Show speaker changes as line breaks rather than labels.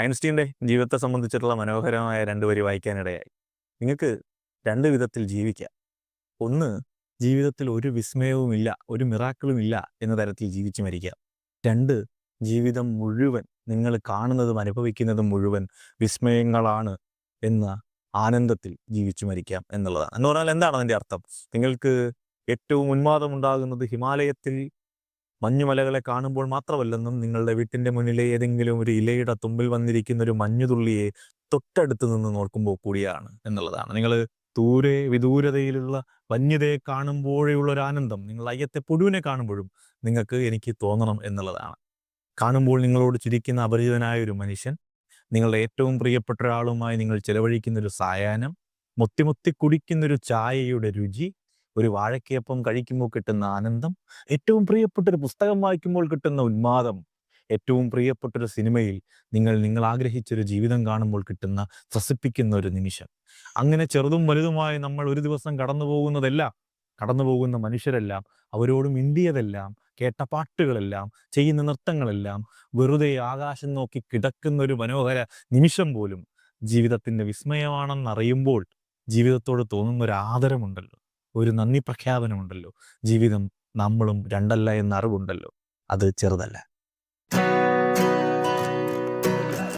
ഐൻസ്റ്റീന്റെ ജീവിതത്തെ സംബന്ധിച്ചിട്ടുള്ള മനോഹരമായ രണ്ട് വരി വായിക്കാനിടയായി. നിങ്ങൾക്ക് രണ്ട് വിധത്തിൽ ജീവിക്കാം. ഒന്ന് ജീവിതത്തിൽ ഒരു വിസ്മയവുമില്ല ഒരു മിറാക്കിളും ഇല്ല എന്ന തരത്തിൽ ജീവിച്ച് മരിക്കാം. രണ്ട് ജീവിതം മുഴുവൻ നിങ്ങൾ കാണുന്നതും അനുഭവിക്കുന്നതും മുഴുവൻ വിസ്മയങ്ങളാണ് എന്ന ആനന്ദത്തിൽ ജീവിച്ചു മരിക്കാം എന്നുള്ളതാണ്. എന്ന് പറഞ്ഞാൽ എന്താണ് അതിന്റെ അർത്ഥം? നിങ്ങൾക്ക് ഏറ്റവും ഉന്മാദമുണ്ടാകുന്നത് ഹിമാലയത്തിൽ മഞ്ഞുമലകളെ കാണുമ്പോൾ മാത്രമല്ലെന്നും നിങ്ങളുടെ വീട്ടിന്റെ മുന്നിലെ ഏതെങ്കിലും ഒരു ഇലയുടെ തുമ്പിൽ വന്നിരിക്കുന്ന ഒരു മഞ്ഞുതുള്ളിയെ തൊട്ടടുത്ത് നിന്ന് നോക്കുമ്പോൾ കൂടിയാണ് എന്നുള്ളതാണ്. നിങ്ങൾ ദൂരെ വിദൂരതയിലുള്ള വന്യതയെ കാണുമ്പോഴുള്ള ഒരു ആനന്ദം നിങ്ങൾ അയ്യത്തെ പുഴുവിനെ കാണുമ്പോഴും നിങ്ങൾക്ക് എനിക്ക് തോന്നണം എന്നുള്ളതാണ്. കാണുമ്പോൾ നിങ്ങളോട് ചിരിക്കുന്ന അപരിചിതനായ ഒരു മനുഷ്യൻ നിങ്ങളുടെ ഏറ്റവും പ്രിയപ്പെട്ട ഒരാളുമായി നിങ്ങൾ ചെലവഴിക്കുന്ന ഒരു സായാഹ്നം മുത്തിമുത്തി കുടിക്കുന്ന ഒരു ചായയുടെ രുചി ഒരു വാഴക്കയപ്പം കഴിക്കുമ്പോൾ കിട്ടുന്ന ആനന്ദം ഏറ്റവും പ്രിയപ്പെട്ട ഒരു പുസ്തകം വായിക്കുമ്പോൾ കിട്ടുന്ന ഉന്മാദം ഏറ്റവും പ്രിയപ്പെട്ട ഒരു സിനിമയിൽ നിങ്ങൾ നിങ്ങൾ ആഗ്രഹിച്ചൊരു ജീവിതം കാണുമ്പോൾ കിട്ടുന്ന ത്രസിപ്പിക്കുന്ന ഒരു നിമിഷം. അങ്ങനെ ചെറുതും വലുതുമായി നമ്മൾ ഒരു ദിവസം കടന്നു പോകുന്നതെല്ലാം കടന്നു പോകുന്ന മനുഷ്യരെല്ലാം അവരോട് മിണ്ടിയതെല്ലാം കേട്ട പാട്ടുകളെല്ലാം ചെയ്യുന്ന നൃത്തങ്ങളെല്ലാം വെറുതെ ആകാശം നോക്കി കിടക്കുന്ന ഒരു മനോഹര നിമിഷം പോലും ജീവിതത്തിന്റെ വിസ്മയമാണെന്നറിയുമ്പോൾ ജീവിതത്തോട് തോന്നുന്ന ഒരു ആദരമുണ്ടല്ലോ ഒരു നന്ദി പ്രഖ്യാപനമുണ്ടല്ലോ. ജീവിതം നമ്മളും രണ്ടല്ല എന്ന അറിവുണ്ടല്ലോ അത് ചെറുതല്ല.